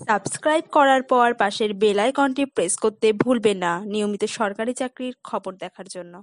Subscribe করার পর পাশের বেল আইকনটি প্রেস করতে ভুলবেন না, নিয়মিত সরকারি চাকরির খবর দেখার জন্য।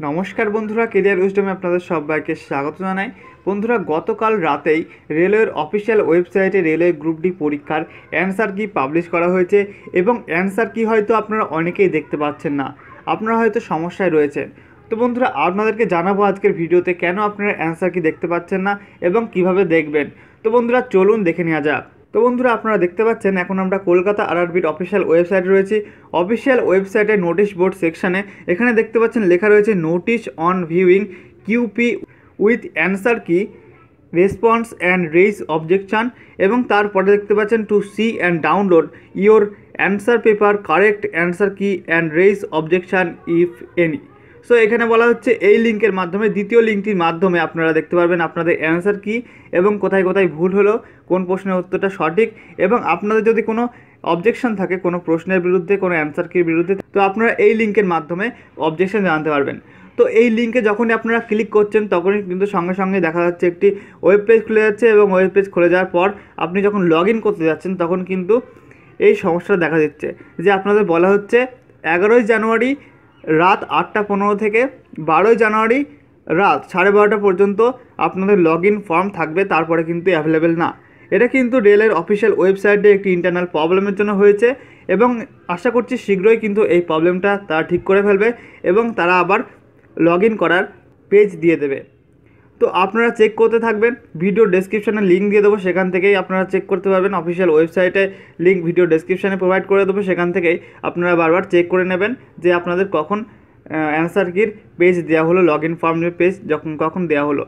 নমস্কার বন্ধুরা, কেরিয়ার উইজডমে আপনাদের সবাইকে স্বাগত জানাই। বন্ধুরা, গতকাল রাতেই রেলওয়ের অফিসিয়াল ওয়েবসাইটে রেলওয়ে গ্রুপ ডি পরীক্ষার অ্যান্সার কি পাবলিশ করা হয়েছে এবং অ্যান্সার কি হয়তো আপনারা অনেকেই দেখতে পাচ্ছেন না। আপনারা হয়তো সমস্যায় রয়েছেন। তো বন্ধুরা, আপনাদেরকে জানাব আজকের ভিডিওতে কেন আপনারা অ্যান্সার কি দেখতে পাচ্ছেন না এবং কীভাবে দেখবেন। তো বন্ধুরা, চলুন দেখে নেওয়া যাক। তো বন্ধুরা, আপনারা দেখতে পাচ্ছেন, এখন আমরা কলকাতা আরআরবির অফিসিয়াল ওয়েবসাইটে রয়েছি। অফিসিয়াল ওয়েবসাইটে নোটিশ বোর্ড সেকশনে এখানে দেখতে পাচ্ছেন লেখা রয়েছে notice on viewing QP with answer key response and raise objection এবং তারপরে দেখতে পাচ্ছেন to see and download your answer paper correct answer key and raise objection if any so এখানে বলা হচ্ছে এই লিঙ্কের মাধ্যমে, দ্বিতীয় লিঙ্কটির মাধ্যমে আপনারা দেখতে পারবেন আপনাদের অ্যান্সার কি এবং কোথায় কোথায় ভুল হলো, কোন প্রশ্নের উত্তরটা সঠিক এবং আপনাদের যদি কোনো অবজেকশন থাকে, কোনো প্রশ্নের বিরুদ্ধে, কোনো অ্যান্সার কির বিরুদ্ধে, তো আপনারা এই লিঙ্কের মাধ্যমে অবজেকশন জানাতে পারবেন। তো এই লিঙ্কে যখনই আপনারা ক্লিক করছেন, তখনই কিন্তু সঙ্গে সঙ্গে দেখা যাচ্ছে একটি ওয়েব পেজ খুলে যাচ্ছে এবং ওয়েব পেজ খুলে যাওয়ার পর আপনি যখন লগ করতে যাচ্ছেন, তখন কিন্তু এই সমস্যাটা দেখা দিচ্ছে যে আপনাদের বলা হচ্ছে এগারোই জানুয়ারি রাত আটটা পনেরো থেকে বারোই জানুয়ারি রাত সাড়ে বারোটা পর্যন্ত আপনাদের লগ ইন ফর্ম থাকবে, তারপরে কিন্তু অ্যাভেলেবেল না। এটা কিন্তু রেলের অফিসিয়াল ওয়েবসাইটে একটি ইন্টারনাল প্রবলেমের জন্য হয়েছে এবং আশা করছি শীঘ্রই কিন্তু এই প্রবলেমটা তারা ঠিক করে ফেলবে এবং তারা আবার লগ ইন করার পেজ দিয়ে দেবে। তো আপনারা চেক করতে থাকবেন ভিডিও ডেসক্রিপশানে লিঙ্ক দিয়ে দেবো, সেখান থেকেই আপনারা চেক করতে পারবেন। অফিসিয়াল ওয়েবসাইটে লিঙ্ক ভিডিও ডেসক্রিপশানে প্রোভাইড করে দেবো, সেখান থেকেই আপনারা বারবার চেক করে নেবেন যে আপনাদের কখন অ্যান্সার কির পেজ দেওয়া হলো লগ ইন ফর্মের পেজ যখন কখন দেওয়া হলো।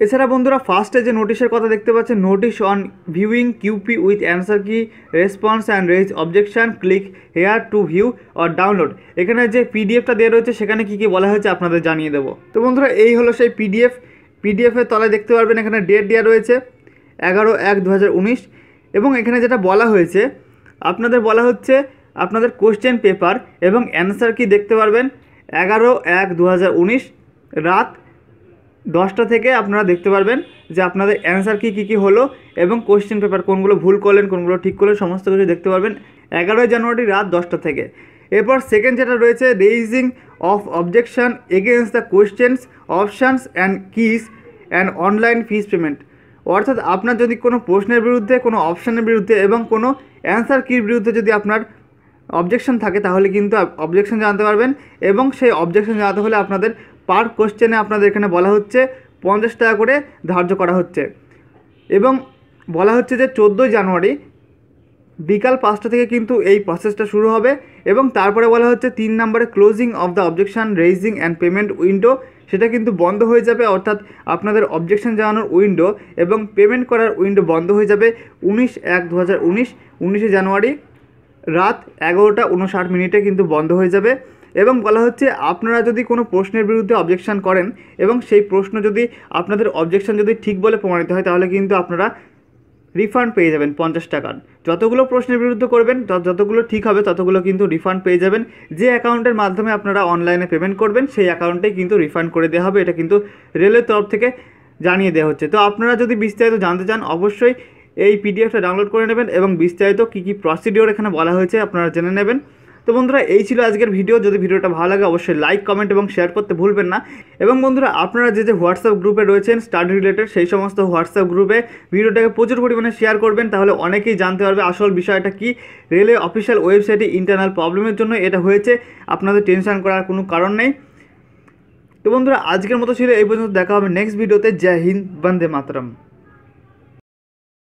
এছাড়া বন্ধুরা ফার্স্টে যে নোটিশের কথা দেখতে পাচ্ছেন notice on viewing QP with answer key response and raise objection click here to view or download এখানে যে পিডিএফটা দেওয়া রয়েছে, সেখানে কী কী বলা হয়েছে আপনাদের জানিয়ে দেবো। তো বন্ধুরা, এই হলো সেই পিডিএফ পিডিএফের তলায় দেখতে পারবেন এখানে ডেট দেওয়া রয়েছে, এগারো এক দু এবং এখানে যেটা বলা হয়েছে, আপনাদের বলা হচ্ছে আপনাদের কোশ্চেন পেপার এবং অ্যান্সার কি দেখতে পারবেন? এগারো এক দু রাত দশটা থেকে আপনারা দেখতে পারবেন যে আপনাদের অ্যান্সার কী কী কী হলো এবং কোশ্চেন পেপার কোনগুলো ভুল করলেন, কোনগুলো ঠিক করলেন, সমস্ত কিছু দেখতে পারবেন এগারোই জানুয়ারি রাত দশটা থেকে। এরপর সেকেন্ড যেটা রয়েছে raising of objection against the questions options and keys and online fees payment অর্থাৎ আপনার যদি কোনো প্রশ্নের বিরুদ্ধে, কোনো অপশানের বিরুদ্ধে এবং কোনো অ্যান্সার কির বিরুদ্ধে যদি আপনার অবজেকশন থাকে, তাহলে কিন্তু অবজেকশন জানাতে পারবেন এবং সেই অবজেকশন জানাতে হলে আপনাদের পার কোশ্চেনে আপনাদের এখানে বলা হচ্ছে পঞ্চাশ টাকা করে ধার্য করা হচ্ছে। এবং বলা হচ্ছে যে চোদ্দোই জানুয়ারি বিকাল পাঁচটা থেকে কিন্তু এই প্রসেসটা শুরু হবে এবং তারপরে বলা হচ্ছে তিন নম্বরে closing of the objection raising and payment window সেটা কিন্তু বন্ধ হয়ে যাবে, অর্থাৎ আপনাদের অবজেকশন জানানোর উইন্ডো এবং পেমেন্ট করার উইন্ডো বন্ধ হয়ে যাবে উনিশ এক দু হাজার উনিশ, উনিশে জানুয়ারি রাত এগারোটা উনষাট মিনিটে কিন্তু বন্ধ হয়ে যাবে এবং বলা হচ্ছে আপনারা যদি কোনো প্রশ্নের বিরুদ্ধে অবজেকশন করেন এবং সেই প্রশ্ন যদি আপনাদের অবজেকশন যদি ঠিক বলে প্রমাণিত হয়, তাহলে কিন্তু আপনারা রিফান্ড পেয়ে যাবেন পঞ্চাশ টাকার যতগুলো প্রশ্নের বিরুদ্ধে করবেন যতগুলো ঠিক হবে, ততগুলো কিন্তু রিফান্ড পেয়ে যাবেন। যে অ্যাকাউন্টের মাধ্যমে আপনারা অনলাইনে পেমেন্ট করবেন, সেই অ্যাকাউন্টেই কিন্তু রিফান্ড করে দেওয়া হবে। এটা কিন্তু রেলের তরফ থেকে জানিয়ে দেওয়া হচ্ছে। তো আপনারা যদি বিস্তারিত জানতে চান, অবশ্যই এই পিডিএফটা ডাউনলোড করে নেবেন এবং বিস্তারিত কী কী প্রসিডিওর এখানে বলা হয়েছে আপনারা জেনে নেবেন। তো বন্ধুরা, এই ছিল আজকের ভিডিও। যদি ভিডিওটা ভালো লাগে, অবশ্যই লাইক কমেন্ট এবং শেয়ার করতে ভুলবেন না। এবং বন্ধুরা, আপনারা যে যে হোয়াটসঅ্যাপ গ্রুপে রয়েছেন স্টাডি রিলেটেড সেই সমস্ত হোয়াটসঅ্যাপ গ্রুপে ভিডিওটাকে প্রচুর পরিমাণে শেয়ার করবেন। তাহলে অনেকেই জানতে পারবে আসল বিষয়টা কি। রেলওয়ে অফিসিয়াল ওয়েবসাইটে ইন্টারনাল প্রবলেমের জন্য এটা হয়েছে। আপনাদের টেনশন করার কোনো কারণ নেই। তো বন্ধুরা, আজকের মতো ছিল, এই পর্যন্ত দেখা হবে নেক্সট ভিডিওতে জয় হিন্দ, বন্দে মাতরম।